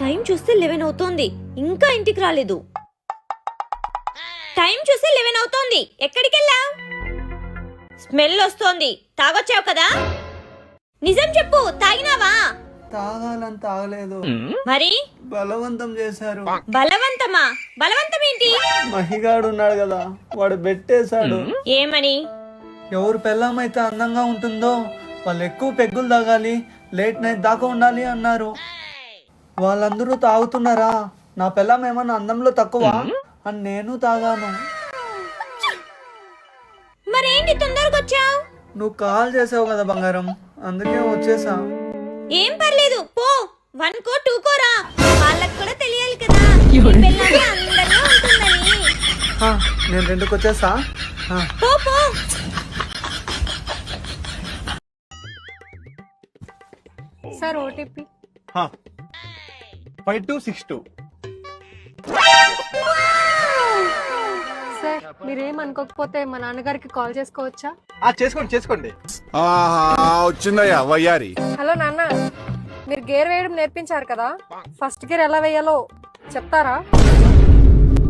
Time చూస్తే eleven అవుతోంది. ఇంకా ఇంటికి రాలేదు. టైం చూస్తే లెవెన్ అవుతోంది. ఎక్కడికి వెళ్ళావు స్మెల్ వస్తోంది. తాగొచ్చావు కదా? నిజం చెప్పు తాగినావా? తాగాలని తాగలేదు. మరి? బలవంతం చేశారు. బలవంతమా? బలవంతం ఏంటి మహిగాడు ఉన్నాడు కదా వాడు బెట్టేశాడు ఏమని? ఎవరు పెళ్ళామైతే అందంగా ఉంటుందో వాళ్ళు ఎక్కువ పెగ్గులు తాగాలి లేట్ నైట్ దాకా ఉండాలి అన్నారు. వాళ్ళందరూ తాగుతున్నారా? నా పెళ్ళాం ఏమన్నా అందంలో తక్కువ? అని నేను తాగాను. మరేంటి తొందరగా వచ్చావు? నువ్వు కాల్ చేసావు కదా బంగారం. అందుకే వచ్చేసా. ఏం పర్లేదు పో. వన్ కో టూ కో రా. వాళ్ళకి కూడా తెలియాలి కదా. నీ పిల్లని అందంగా ఉంటుందని. ఆ, నేను రెండుకి వచ్చేసా? ఆ, పో పో. Sir OTP. Five two six two. Sir మీరేం అనుకోకపోతే మా నాన్నగారికి కాల్ చేసుకోవచ్చా? చేసుకోండి చేసుకోండి. ఆహా వచ్చిందయ్యా వయ్యారి. హలో నాన్న మీరు గేర్ వేయడం నేర్పించారు కదా? ఫస్ట్ గేర్ ఎలా వేయాలో చెప్తారా?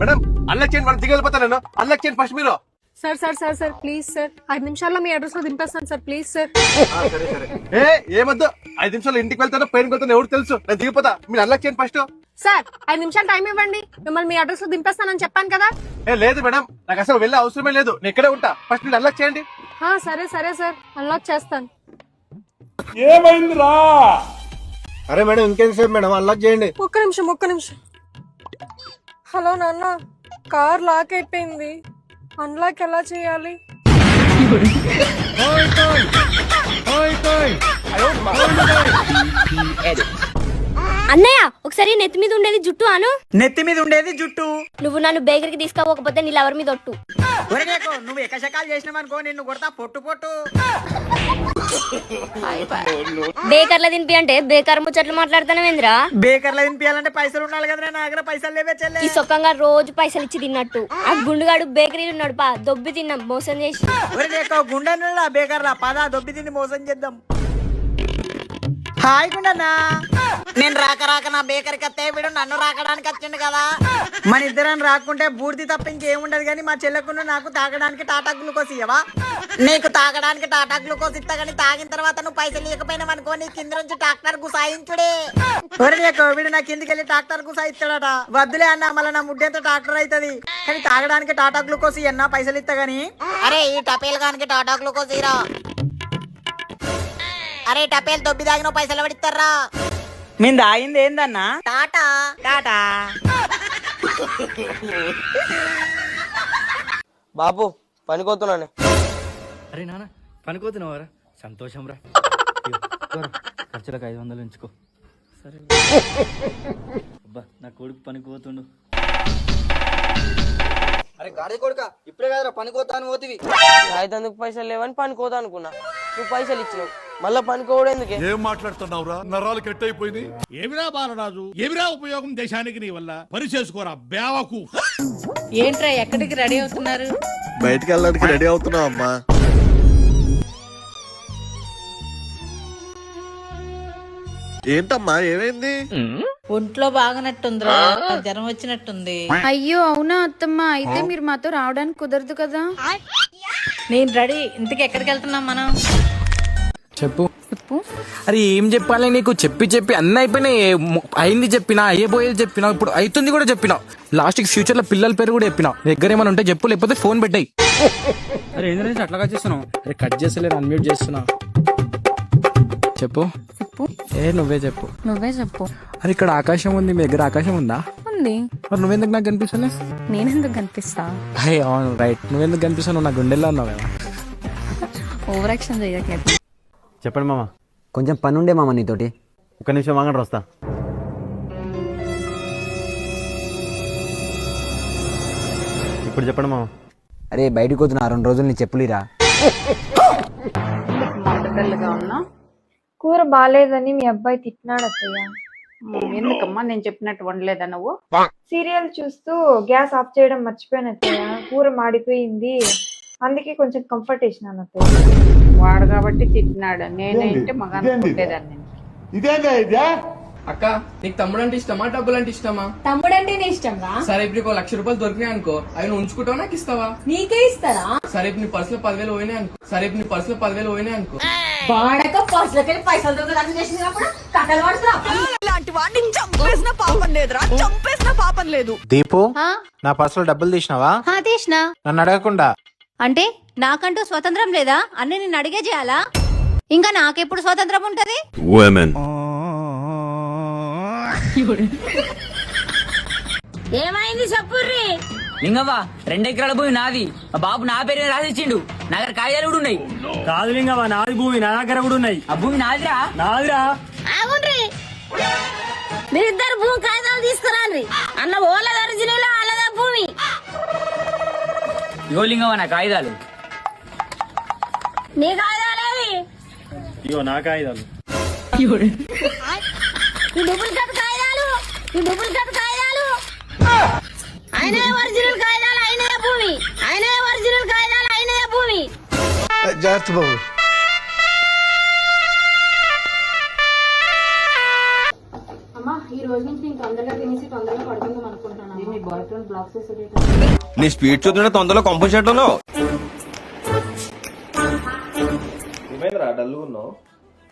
మేడం అన్లక్ చేయండి మనం దిగలిపోతాను నేను. అన్లక్ చేయండి ఫస్ట్ మీరు. Sir sir sir sir please sir. ఐదు నిమిషాల్లో మీ అడ్రస్లో దింపేస్తాను సార్ ప్లీజ్ సార్. ఆ, సరే సరే. ఏ ఏమద్దు ఐదు నిమిషాలు ఇంటికి వెళ్తానో పైన వెళ్తానో ఎవరు తెలుసు? నేను దిగిపోతా. మీరు అన్లక్ చేయండి ఫస్ట్. సార్ ఐదు నిమిషాలు టైం ఇవ్వండి. మిమ్మల్ని మీ అడ్రస్లో దింపేస్తానని చెప్పాను కదా. ఏ లేదు మేడం. నాకు అసలు వెళ్ళే అవసరమే లేదు. నేను ఇక్కడే ఉంటా. ఫస్ట్ మీరు అన్లక్ చేయండి. ఆ, సరే సరే సార్. అన్లాక్ చేస్తాను. అరే మేడం ఇంకేంసేపు మేడం అన్లక్ చేయండి. ఒక్క నిమిషం ఒక్క నిమిషం. హలో నాన్న. కార్ లాక్ అయిపోయింది. అన్లాక్ ఎలా చేయాలి? అన్నయ్య ఒకసారి నెత్తి మీద ఉండేది జుట్టు అను. నెత్తి మీద ఉండేది జుట్టు. నువ్వు నన్ను బేకరీకి తీసుకోకపోతే నీ లవర్ మీద ఒట్టు. నువ్వు ఎకశకాలు చేసినావనుకో నిన్ను కొడతా పొట్టు పొట్టు. బేకర్ల తినిపి అంటే బేకర్ ముచ్చట్లు మాట్లాడుతానేంద్రా బేకర్లో తినిపించాలంటే పైసలు ఉండాలి కదరా నా దగ్గర పైసలు లేవే చెల్లె. ఈ సొక్కంగా రోజు పైసలు ఇచ్చి తిన్నట్టు. ఆ గుండుగాడు బేకరీలు ఉన్నాడు పా దొబ్బి తిన్నాం మోసం చేసి. గుండె బేకర్లా? పదా దొబ్బి తిని మోసం చేద్దాం. హాయ్ గుండన్నా. నేను రాక రాక నా బేకరీకి వస్తే వీడు నన్ను రాకడానికి వచ్చిండు కదా. మన ఇద్దరం రాకుంటే బూర్ది తప్ప ఇంకేముండదు కానీ మా చెల్లెకును నాకు తాగడానికి టాటా గ్లూకోజ్ ఇవ్వవా నీకు తాగడానికి టాటా గ్లూకోజ్ ఇస్తా కానీ తాగిన తర్వాత నువ్వు పైసలు ఇవ్వకపోయినా అనుకో నీ కింద నుంచి డాక్టర్కు సాయించుడే ఒరే వీడు నా కిందికి వెళ్ళి డాక్టర్కు సాయిస్తాడట వద్దులే అన్న మళ్ళీ నా ముడ్డెంత డాక్టర్ అవుతుంది కానీ తాగడానికి టాటా గ్లూకోజ్ ఇవ్వన్నా పైసలు ఇస్తా కానీ. అరే ఈ టపేల్ గానికి టాటా గ్లూకోస్ ఇరా అరే టపేల్ దొబ్బి తాగిన పైసలు పడిస్తారా మేము తాగింది ఏందన్నా? టాటా. టాటా. బాబు పనికోతున్నాను అరే నాన్న పనికోతున్నావారా సంతోషం రా. ఖర్చులకు ఐదు వందలు ఉంచుకో. సరే అబ్బా నా కొడుకు పనికోతుండు అరే గాడి కొడుక ఇప్పుడే కదరా పనికోతాను పోతివి. ఐదందుకు పైసలు లేవని పనికోతా అనుకున్నా. నువ్వు పైసలు ఇచ్చినావు. మళ్ళా పనికోవడం ఎందుకే? ఏం మాట్లాడుతున్నావురా? నరాలు కట్ అయిపోయింది ఏమిరా బాలరాజు? ఏమిరా ఉపయోగం దేశానికి నీ వల్ల? పని చేసుకోరా బేవకు ఏంట్రా ఎక్కడికి రెడీ అవుతున్నారు? బయటికి వెళ్ళడానికి రెడీ అవుతున్నావు అమ్మా. ఏంటమ్మా ఏమైంది? ఒంట్లో బాగనట్టుందిరా జ్వరం వచ్చినట్టుంది. అయ్యో అవునా అత్తమ్మ? అయితే మీరు మాతో రావడానికి కుదరదు కదా? నేను రెడీ ఇంతకి ఎక్కడికి వెళ్తున్నాం మనం? చెప్పు. అరే ఏం చెప్పాలి నీకు? చెప్పి చెప్పి అన్ని అయిపోయినాయి. అయింది చెప్పినా అయ్యబోయేది చెప్పినా ఇప్పుడు అవుతుంది కూడా చెప్పినా. లాస్ట్కి ఫ్యూచర్లో పిల్లల పేరు కూడా చెప్పినా. దగ్గర ఏమైనా ఉంటే చెప్పు లేకపోతే ఫోన్ పెట్టాయి. అరే ఏంటంటే అట్లా కట్ చేస్తున్నావు? అరే కట్ చేస్తలేరు అన్మ్యూట్ చేస్తున్నా. చెప్పు. చెప్పు. ఏ నువ్వే చెప్పు. నువ్వే చెప్పు. అరే ఇక్కడ ఆకాశం ఉంది మీ దగ్గర ఆకాశం ఉందా? ఉంది. మరి నువ్వెందుకు నాకు కనిపిస్తలే? నేనెందుకు కనిపిస్తా? హే అవును రైట్ నువ్వెందుకు కనిపిస్తావు నువ్వు నా గుండెల్లో ఉన్నావు కదా ఓవర్ యాక్షన్ చేయట్లేదు చెప్పండి మామ. కొంచెం పని ఉండే మామ నీతోటి. ఒక నిమిషం ఆగండి వస్తా. ఇప్పుడు చెప్పండి మామ. అరే బయటకు పోతున్నా రెండు రోజులు నీ చెప్పులిరా. ఉన్నా? కూర బాగాలేదని మీ అబ్బాయి తిట్టినాడు అత్తయ్య ఎందుకమ్మా? నేను చెప్పినట్టు వండలేదా నువ్వు? సీరియల్ చూస్తూ గ్యాస్ ఆఫ్ చేయడం మర్చిపోయాను అత్తయ్య కూర మాడిపోయింది. అందుకే కొంచెం కంఫర్ట్ వేసినాను అత్తయ్య వాడు కాబట్టి తిట్టినాడు. నేనంటే మగాన్ని కొట్టేదాన్ని అక్క నీకు తమ్ముడు అంటే ఇష్టమా డబ్బులు అంటే ఇష్టమా? తమ్ముడు అంటే ఇష్టం రా సరే ఇప్పుడు నీకు లక్ష రూపాయలు దొరికినాయి అనుకో అవి ఉంచుకుంటావా నాకు ఇస్తావా? నీకే ఇస్తారా? సరే ఇప్పుడు నీ పర్సులో పదివేలు పోయినాయి అనుకో. సరే ఇప్పుడు నీ పర్సులో పదివేలు పోయినాయి అనుకో. వాడక పర్సులకి పైసలు చంపేసిన పాపం లేదురా చంపేసిన పాపం లేదు. దీపు నా పర్సులో డబ్బులు తీసినావా? తీసిన. నన్ను అడగకుండా. అంటే నాకంటూ స్వతంత్రం లేదా? అన్ని నిన్ను అడిగే చేయాలా? ఇంకా నాకెప్పుడు స్వతంత్రం ఉంటది? ఏమైంది చెప్పుర్రి లింగవ్వ రెండు ఎకరాల భూమి నాది. మా బాబు నా పేరు రాసిచ్చిండు. నా దగ్గర కాగితాలు కూడా ఉన్నాయి. కాదు లింగవా నాది భూమి నా దగ్గర కూడా ఉన్నాయి. ఆ భూమి నాదిరా? నాదిరా. మీరిద్దరు భూమి కాగితాలు తీసుకురాండి అన్న ఓలద ఒరిజినల్ వాళ్ళదా భూమి? లింగవ్వ నా కాగితాలు. నీ కాగితాలేవి ఇగో నా కాగితాలు. ఈ డూప్లికేట్ కాగితాలు ఈ డూప్లికేట్ కాగితాలు. ఆయనే ఒరిజినల్ కాగితాలు ఆయనే భూమి? ఆయనే ఒరిజినల్ కాగితాలు ఆయనే భూమి? జాగ్రత్త బాబు. నీ స్పీడ్ చూస్తుంటే తొందరలో కంపు చేయడంలో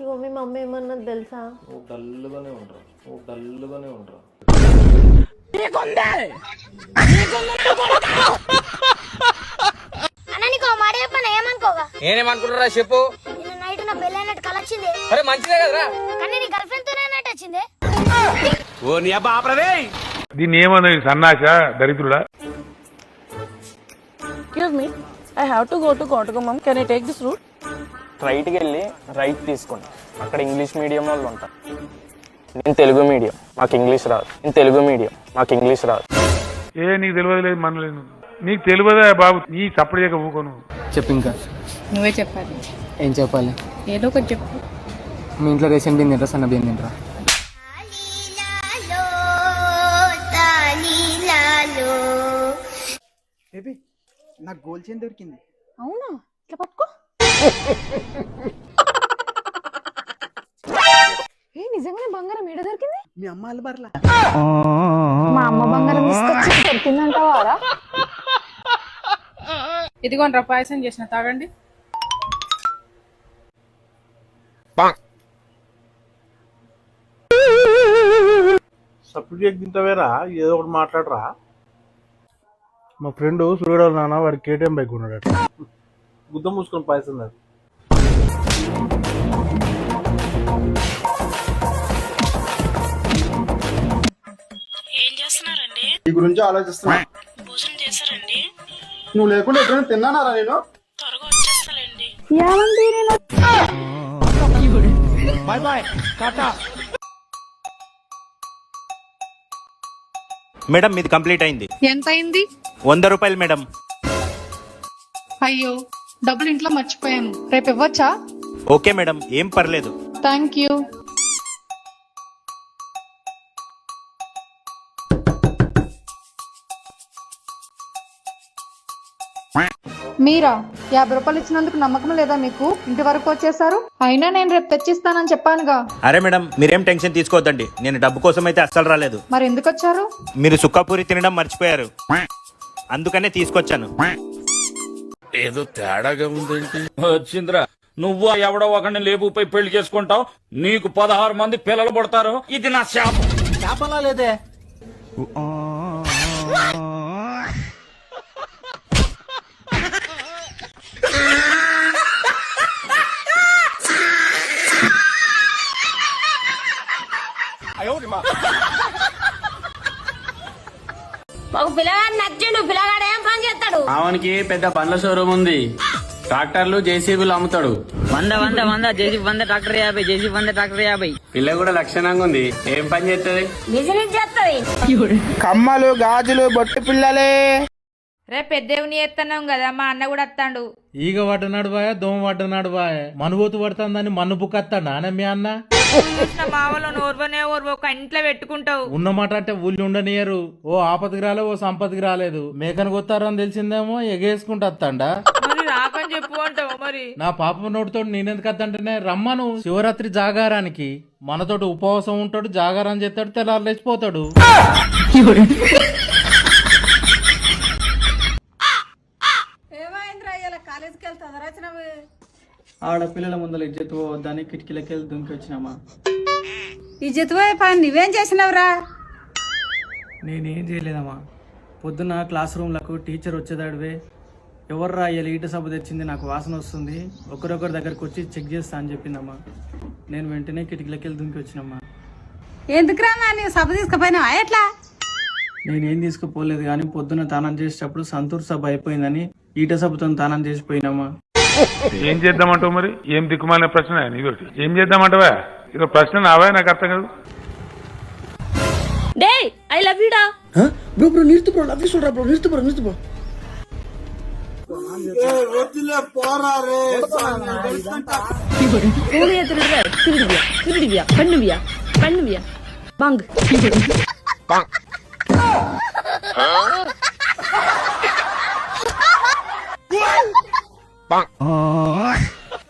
ఇగో మీ మమ్మీ ఏమన్నది తెలుసా? అన్న నీకు మాట చెప్పాను? ఏమనుకోగా? నేనేమనుకుంటారా చెప్పు. నిన్న నైట్ నా పెళ్ళి అయినట్టు కల వచ్చింది అరే మంచిదే కదరా. కానీ నీ గర్ల్ ఫ్రెండ్ తోనే అన్నట్టు వచ్చింది. ఓ నీ అబ్బా ఆపరదే దీన్ని ఏమన్నది సన్నాస దరిద్రుడా? Excuse me I have to go to Kotagummam can I take this route రైట్కి వెళ్ళి రైట్ తీసుకోండి. అక్కడ ఇంగ్లీష్ మీడియం వాళ్ళు ఉంటారు. నేను తెలుగు మీడియం మాకు ఇంగ్లీష్ రాదు. నేను తెలుగు మీడియం మాకు ఇంగ్లీష్ రాదు. ఏ నీకు తెలియదు లేదు మనలేదు నీకు తెలియదా బాబు? నీ చేయక ఊకోను చెప్పు ఇంకా. నువ్వే చెప్పాలి. ఏం చెప్పాలి? ఏదో ఒకటి చెప్పు. మీ ఇంట్లో రేషన్ బియ్యం తింటారా? సన్న బియ్యం తింటారా? నాకు గోల్ చైన్ దొరికింది. అవునా? ఇట్లా పట్టుకో. ఏ నిజంగానే బంగారం ఏడ దొరికింది? మీ అమ్మ అల్లబర్లా మా అమ్మ బంగారం తీసుకొచ్చి దొరికిందంటావారా? ఇదిగోండి పాయసం చేసిన తాగండి. సప్పుడు తింటావేరా ఏదో ఒకటి మాట్లాడరా? మా ఫ్రెండ్ సూర్యుడు నాన్న వాడి కేటీఎం బైక్ ఉన్నాడు గుద్ద మూసుకొని పైసలు ఈ గురించి ఆలోచిస్తున్నా. నువ్వు లేకుండా ఎప్పుడైనా తిన్నానారా నేను? బాయ్ బాయ్ టాటా మేడం ఇది కంప్లీట్ అయింది. ఎంత అయింది వంద రూపాయలు మేడం. అయ్యో డబ్బులు ఇంట్లో మర్చిపోయాను. రేపు ఇవ్వచ్చా? Okay madam. ఏం పర్లేదు. Thank you. మీరా యాభై రూపాయలు ఇచ్చినందుకు నమ్మకం లేదా మీకు? ఇంటి వరకు వచ్చేసారు అయినా నేను రేపు తెచ్చిస్తానని చెప్పానుగా. అరే మేడం మీరేం టెన్షన్ తీసుకోవద్దండి. నేను డబ్బు కోసం అయితే అస్సలు రాలేదు. మరి ఎందుకు వచ్చారు? మీరు సుక్కపూరి తినడం మర్చిపోయారు. అందుకనే తీసుకొచ్చాను. ఏదో తేడాగా ఉందేంటి? వచ్చిందిరా నువ్వు ఎవడో ఒకరిని లేపుపై పెళ్ళి చేసుకుంటావు. నీకు పదహారు మంది పిల్లలు పుడతారు. ఇది నా శాపం. చేపలా లేదే. ఆవనికి పెద్ద పండ్ల షోరూమ్ ఉంది. ట్రాక్టర్లు జేసీబీలు అమ్ముతాడు. వంద వంద వంద జేసీ వంద ట్రాక్టర్ యాభై జేసీ వంద ట్రాక్టర్ యాభై. పిల్ల కూడా లక్షణంగా ఉంది. ఏం పని చేస్తుంది బిజినెస్ చేస్తుంది కమ్మలు గాజులు బొట్టు పిల్లలే. రేపు పెద్దవుని ఎత్తన్నాం కదా మా అన్న కూడా వస్తాడు ఈగ పట్టనాడు బాయ్ దోమ పట్టనాడు బాయ్. మనుగోతు పడుతుందని మన్ను బుక్కత్తాడు నాన్న మీ అన్న? మామలో నోర్వనే ఓర్వ ఒక ఇంట్లో పెట్టుకుంటావు. ఉన్నమాట అంటే ఊళ్ళు ఉండనియరు. ఓ ఆపతికి రాలేదు ఓ సంపత్తికి రాలేదు. మేకను కొత్తారని తెలిసిందేమో ఎగేసుకుంటా మరి రాకని చెప్పు అంటావా మరి? నా పాప నోటితో నేనెందుకు వద్దంటేనే రమ్మను. శివరాత్రి జాగారానికి మనతోటి ఉపవాసం ఉంటాడు జాగారం చేస్తాడు తెల్లారు లేచిపోతాడు ఏమైందిరా ఇలా కాలేజీకి వెళ్తాను రచనవి ఆడపిల్లల ముందర ఇజ్జత్ పోవద్దని కిటికీలకి వెళ్ళి దుంకి వచ్చినామా ఈ జతువై పని నువ్వేం చేసినావురా? నేనేం చేయలేదమ్మా. పొద్దున క్లాస్ రూమ్లకు టీచర్ వచ్చేదాడివే. ఎవర్రా ఇలా ఈట సభ తెచ్చింది నాకు వాసన వస్తుంది. ఒకరొకరి దగ్గరకు వచ్చి చెక్ చేస్తా అని చెప్పిందమ్మా. నేను వెంటనే కిటికీలకి వెళ్ళి దుంకి వచ్చినమ్మా ఎందుకురా నీవు సభ తీసుకుపోయినావా? ఎట్లా? నేనేం తీసుకుపోలేదు కానీ పొద్దున తానం చేసేటప్పుడు సంతూర్ సభ అయిపోయిందని ఈట సభతో తానం చేసిపోయినమ్మా ఏం చేద్దామంటావు మరి? ఏం దిక్కుమాలిన ప్రశ్న ఏం చేద్దామంటావా? ఇదో ప్రశ్న నావా నాకు అర్థం కాదు. డే ఐ లవ్ యూడా బ్రో బ్రో నిరుతు బ్రో లవ్ బ్రో నిరుతు బ్రో నిరుతు బ్రో. Huh? Bang. Oh.